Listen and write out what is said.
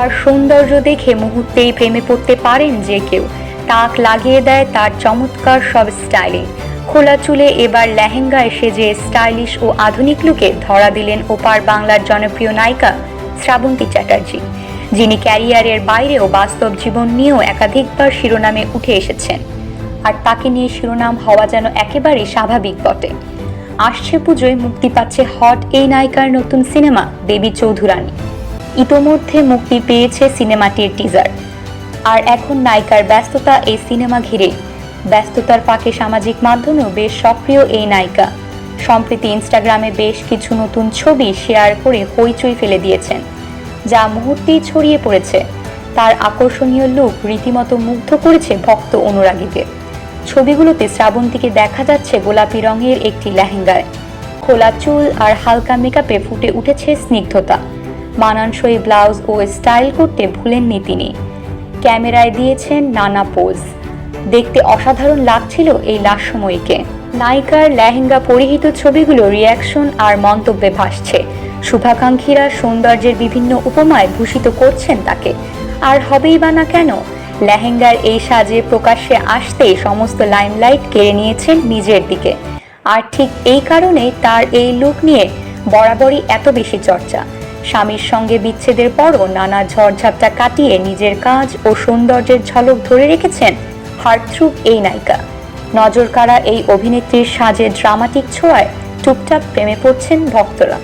আর সৌন্দর্য দেখে মুহূর্তেই প্রেমে পড়তে পারেন যে কেউ। তাক লাগিয়ে দেয় তার চমৎকার সব স্টাইলে। খোলা চুলে এবার লেহেঙ্গায় সেজে স্টাইলিশ ও আধুনিক লুকে ধরা দিলেন ওপার বাংলার জনপ্রিয় নায়িকা শ্রাবন্তী চ্যাটার্জি, যিনি ক্যারিয়ারের বাইরেও বাস্তব জীবন নিয়েও একাধিকবার শিরোনামে উঠে এসেছেন। আর তাকে নিয়ে শিরোনাম হওয়া যেন একেবারেই স্বাভাবিক বটে। আসছে পুজোয় মুক্তি পাচ্ছে হট এই নায়িকার নতুন সিনেমা, দেবী চৌধুরানী। ইতোমধ্যে মুক্তি পেয়েছে সিনেমাটির টিজার আর এখন নায়িকার ব্যস্ততা এই সিনেমা ঘিরে ব্যস্ততার ফাঁকে সামাজিক মাধ্যমেও বেশ সক্রিয় এই নায়িকা। সম্প্রতি ইনস্টাগ্রামে বেশ কিছু নতুন ছবি শেয়ার করে হইচই ফেলে দিয়েছেন। যা মুহূর্তেই ছড়িয়ে পড়েছে। তার আকর্ষণীয় লুক রীতিমতো মুগ্ধ করেছে ভক্ত অনুরাগীদের ছবিগুলোতে শ্রাবন্তীকে দেখা যাচ্ছে গোলাপি রঙের একটি লেহেঙ্গায়। খোলা চুল আর হালকা মেকআপে ফুটে উঠেছে স্নিগ্ধতা। মানানসই ব্লাউজ ও স্টাইল করতে ভুলেননি তিনি। ক্যামেরায় দিয়েছেন নানা পোজ। দেখতে অসাধারণ লাগছিল এই লাস্যময়ীকে নায়িকার লেহেঙ্গা পরিহিত ছবিগুলো রিয়াকশন আর মন্তব্যে ভাসছে। শুভাকাঙ্ক্ষীরা সৌন্দর্যের বিভিন্ন উপমায় ভূষিত করছেন তাকে। আর হবেই বা না কেন, লেহেঙ্গার এই সাজে প্রকাশ্যে আসতেই সমস্ত লাইমলাইট কেড়ে নিয়েছেন নিজের দিকে। আর ঠিক এই কারণেই তার এই লুক নিয়ে বরাবরই এত বেশি চর্চা। স্বামীর সঙ্গে বিচ্ছেদের পরও নানা ঝড়ঝাপটা কাটিয়ে নিজের কাজ ও সৌন্দর্যের ঝলক ধরে রেখেছেন হার্টথ্রুপ এই নায়িকা। নজর কাড়া এই অভিনেত্রীর সাজে ড্রামাটিক ছোঁয়ায় টুকটাক প্রেমে পড়ছেন ভক্তরা।